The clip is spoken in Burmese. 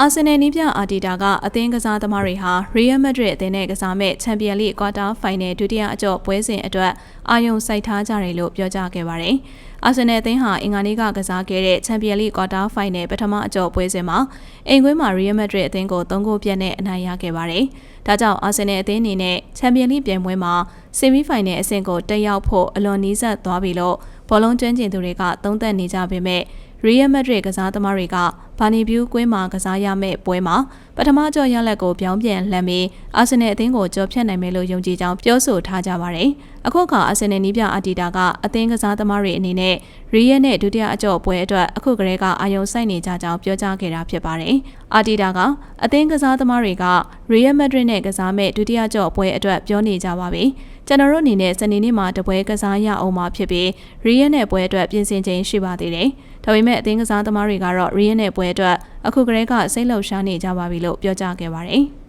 အာဆင်နယ်နီးပြအာတီတာကအသင်းကစားသမားတွေဟာရီယယ်မက်ဒရစ်အသင်းနဲ့ကစားမဲ့ချန်ပီယံလိကွာတာဖိုင်နယ်ဒုတိယအကြော့ပွဲစဉ်အတွက်အာယုံစိုက်ထားကြတယ်လို့ပြောကြားခဲ့ပါတယ်။အာဆင်နယ်အသင်းဟာအင်္ဂါနေ့ကကစားခဲ့တဲ့ချန်ပီယံလိကွာတာဖိုင်နယ်ပထမအကြော့ပွဲစဉ်မှာအိမ်ကွင်းမှာရီယယ်မက်ဒရစ်အသင်းကို၃ဂိုးပြတ်နဲ့အနိုင်ရခဲ့ပါတယ်။ဒါကြောင့်အာဆင်နယ်အသင်းအနေနဲ့ချန်ပီယံလိပြိုင်ပွဲမှာဆီမီဖိုင်နယ်အဆင့်ကိုတက်ရောက်ဖို့အလွန်နီးစပ်သွားပြီလို့ဘောလုံးကျွမ်းကျင်သူတွေကသုံးသပ်နေကြပေမဲ့ ရီယယ်မက်ဒရစ်ကစားသမားတွေကဘာနီဗျူးကွင်းမှာကစားရမယ့်ပွဲမှာပထမကြော့ရလက်ကိုပြောင်းပြန်လှမ်းပြီးအာဆင်နယ်အသင်းကိုကြော်ဖြတ်နိုင်မယ်လို့ယုံကြည်ကြောင်းပြောဆိုထားကြပါတယ်။အခုခါအာဆင်နယ်နီးပြအာတီတာကအသင်းကစားသမားတွေအနေနဲ့ရီယယ်နဲ့ဒုတိယအကြော့ပွဲအတွက်အခုကတည်းကအာယုံစိုက်နေကြကြောင်းပြောကြားခဲ့တာဖြစ်ပါတယ်။အာတီတာကအသင်းကစားသမားတွေကရီယယ်မက်ဒရစ်နဲ့ကစားမဲ့ဒုတိယကြော့ပွဲအတွက်ပြောနေကြပါပြီ။ကျွန်တော်တို့အနေနဲ့စနေနေ့မှာတပွဲကစားရအောင်မှာဖြစ်ပြီးရီယယ်နဲ့ပွဲအတွက်ပြင်ဆင်ခြင်းရှိပါသေးတယ်။ဒါပေမဲ့အသင်းကစားသမားတွေကတော့ရီယန်နဲ့ပွဲအတွက်အခုကတည်းကစိတ်လှုပ်ရှားနေကြပါပြီလို့ပြောကြားခဲ့ပါတယ်။